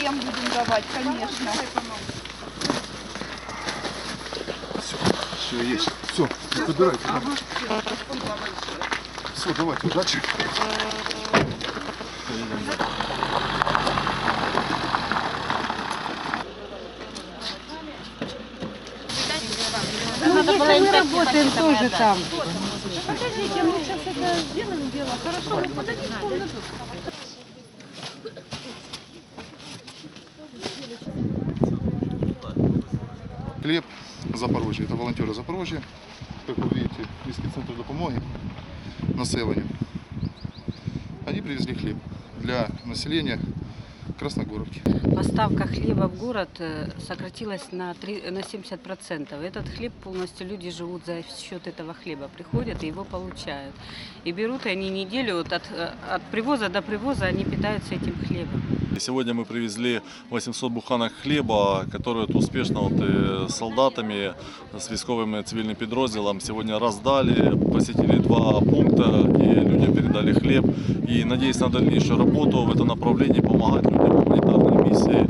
Всем будем давать, конечно. Все, есть. Все, собирайте. Все, давайте, удачи. Надо было мы работаем тоже там. Хлеб Запорожье. Это волонтеры Запорожья. Как вы видите, Міський центр допомоги населению. Они привезли хлеб для населения Красногоровки. Поставка хлеба в город э, сократилась на, три- на 70%. Этот хлеб полностью люди живут за счет этого хлеба. Приходят и его получают. И берут они неделю вот от, э, от привоза до привоза, они питаются этим хлебом. И Сегодня мы привезли 800 буханок хлеба, которые успешно вот, э, с солдатами, с військовым и цивильным подрозділом сегодня раздали, посетили два пункта, людям передали хлеб. И надеюсь на дальнейшую работу в этом направлении, помогать людям в гуманитарной миссии.